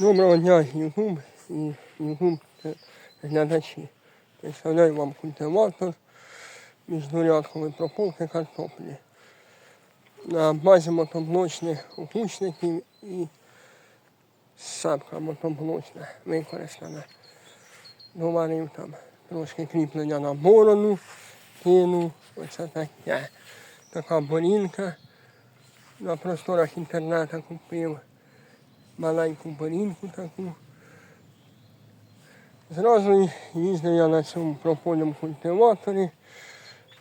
Доброго дня, Ютуб і Ютуб глядачі. Представляю вам культиватор міждурядкової прополки картоплі. На базі мотоблочних опучників і сапка мотоблочна використана. Доварив там трошки кріплення на борону, кинув, оце таке. Така борінка. На просторах інтернету купив маленьку борінку таку. Зразу їздив я на цьому пропольному культиваторі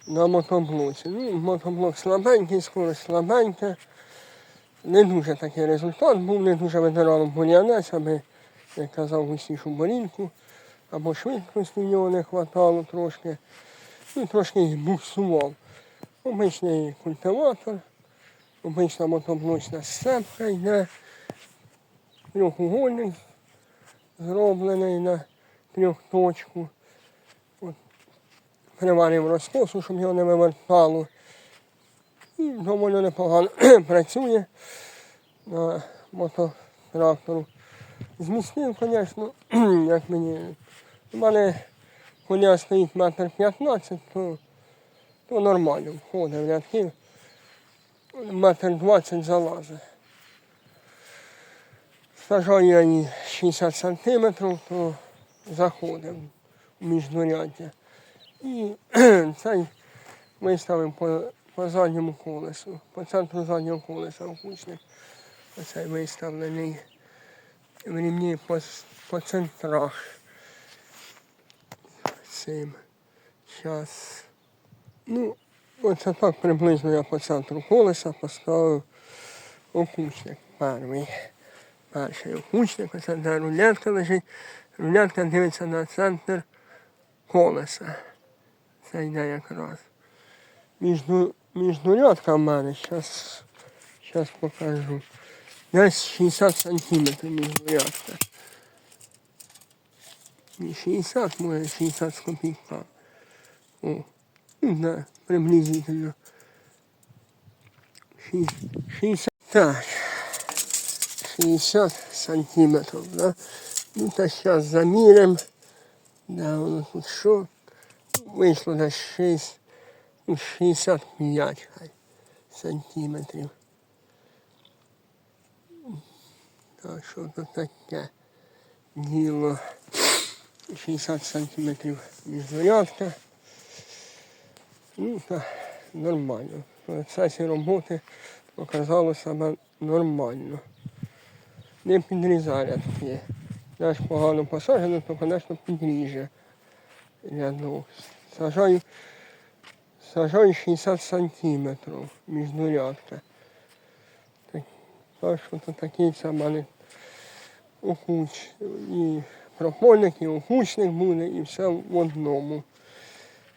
на мотоблоці. Ну, мотоблок слабенький, скорость слабенька. Не дуже такий результат був, не дуже видирало бур'янець, аби, як казав, густішу борінку, або швидкості в нього не вистачало трошки. Ну, трошки буксував. Обичний культиватор, обична мотоблочна сцепка йде трьохугольник зроблений на трьохточку. От. Приварив розкосу, щоб його не вивертало. І доволі непогано працює на мототрактору. Змістив, звісно, як мені. У мене коня стоїть метр 15, то, то нормально входить в рядки. Метр 20 залазить. Сажаю її 60 сантиметрів, то заходив у міждуряддя. І цей виставив по, по задньому колесу, по центру заднього колеса окучник. Оцей виставлений в рівні по, по центрах. Цим. Зараз. Ну, оце так приблизно я по центру колеса поставив окучник перший перший окучник, оце де рулетка лежить. Рулетка дивиться на центр колеса. Це йде якраз. Між, між рулетка в мене, зараз, покажу. Десь 60 сантиметрів між рулетка. 60, може 60 з копійка. О, ну да, приблизительно. Шість- 60. Так. 60 сантиметров, да? Ну, то сейчас замерим. Да, воно тут що? Вийшло на 6, ну, 65 хай сантиметрів. Так, що тут таке діло? 60 сантиметрів міжрядка. Ну, так, нормально. В процесі роботи показало себе нормально не підрізає такі. Знаєш, погано посаджено, то, звісно, підріже. Рядок. Сажаю, сажаю 60 сантиметрів між рядка. Так, так що то такий це окуч. І пропольник, і окучник буде, і все в одному.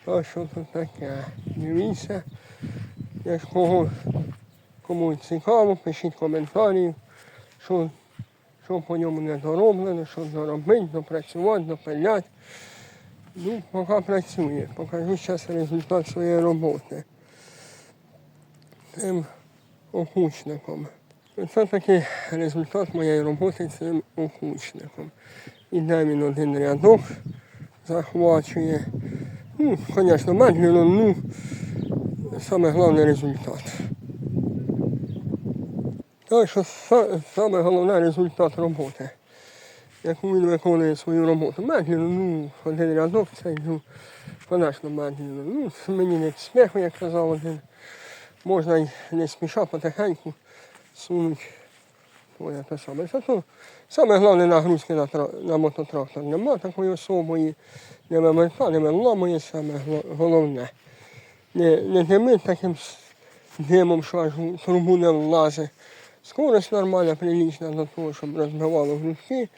Так що то таке. Дивіться, як кого, кому цікаво, пишіть коментарі, що що по ньому не дороблено, що доробити, допрацювати, допиляти. Ну, поки працює. Покажу зараз результат своєї роботи. Цим окучником. Це такий результат моєї роботи цим окучником. Іде він один рядок, захвачує. Ну, звісно, медленно, ну, саме головний результат. Так що саме головне результат роботи. Як він виконує свою роботу. Медленно, ну, один рядок це ну, конечно, медленно. Ну, мені не сміху, як казав один. Можна й не спіша потихеньку сунути. Ой, те саме. Це то, саме головне нагрузки на, на мототрактор. Нема такої особої, не вимерта, не виламує саме головне. Не, не димить таким димом, що аж трубу не влазить. Скорость нормальна, прилічна до того, щоб розбивало грудки,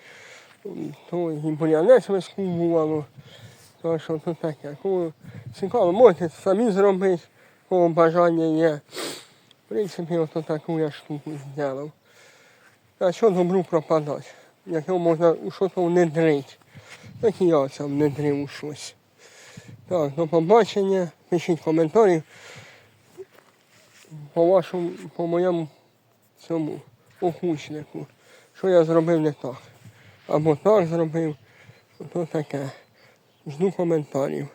то і бур'янець вискубувало. То що тут таке. Кого цікаво, можете самі зробити, кого бажання є. В принципі, ото таку я штуку зробив. А що добру пропадати? Як його можна у щось внедрити. Так і я це внедрив у щось. Так, до побачення. Пишіть коментарі по вашому, по моєму цьому охучнику, Що я зробив не так. або так зробив, то таке. Жду коментарів.